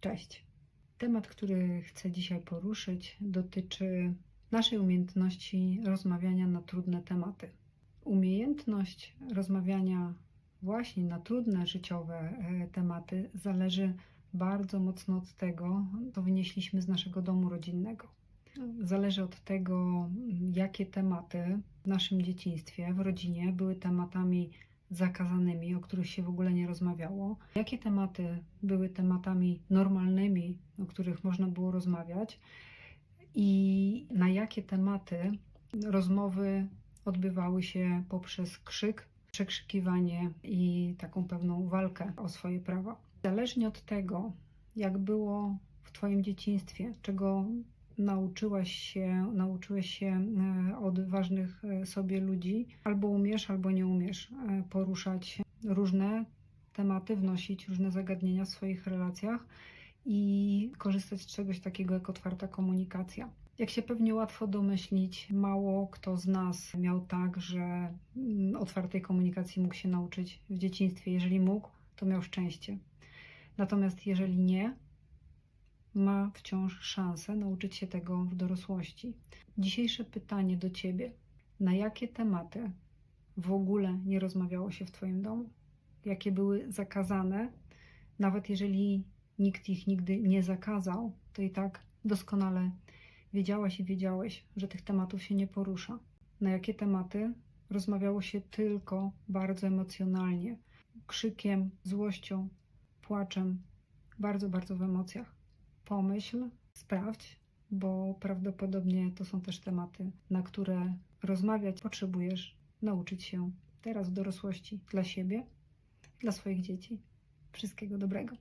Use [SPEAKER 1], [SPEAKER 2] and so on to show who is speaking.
[SPEAKER 1] Cześć. Temat, który chcę dzisiaj poruszyć, dotyczy naszej umiejętności rozmawiania na trudne tematy. Umiejętność rozmawiania właśnie na trudne życiowe e, tematy zależy bardzo mocno od tego, co wynieśliśmy z naszego domu rodzinnego. Zależy od tego, jakie tematy w naszym dzieciństwie, w rodzinie były tematami zakazanymi, o których się w ogóle nie rozmawiało, jakie tematy były tematami normalnymi, o których można było rozmawiać i na jakie tematy rozmowy odbywały się poprzez krzyk, przekrzykiwanie i taką pewną walkę o swoje prawa. Zależnie od tego, jak było w Twoim dzieciństwie, czego nauczyłaś się, nauczyłeś się e, od ważnych e, sobie ludzi, albo umiesz, albo nie umiesz e, poruszać różne tematy, wnosić różne zagadnienia w swoich relacjach i korzystać z czegoś takiego jak otwarta komunikacja. Jak się pewnie łatwo domyślić, mało kto z nas miał tak, że mm, otwartej komunikacji mógł się nauczyć w dzieciństwie. Jeżeli mógł, to miał szczęście. Natomiast jeżeli nie, ma wciąż szansę nauczyć się tego w dorosłości. Dzisiejsze pytanie do Ciebie: na jakie tematy w ogóle nie rozmawiało się w Twoim domu? Jakie były zakazane? Nawet jeżeli nikt ich nigdy nie zakazał, to i tak doskonale wiedziałaś i wiedziałeś, że tych tematów się nie porusza. Na jakie tematy rozmawiało się tylko bardzo emocjonalnie, krzykiem, złością, płaczem, bardzo, bardzo w emocjach pomyśl, sprawdź, bo prawdopodobnie to są też tematy, na które rozmawiać potrzebujesz nauczyć się teraz w dorosłości dla siebie, dla swoich dzieci. Wszystkiego dobrego.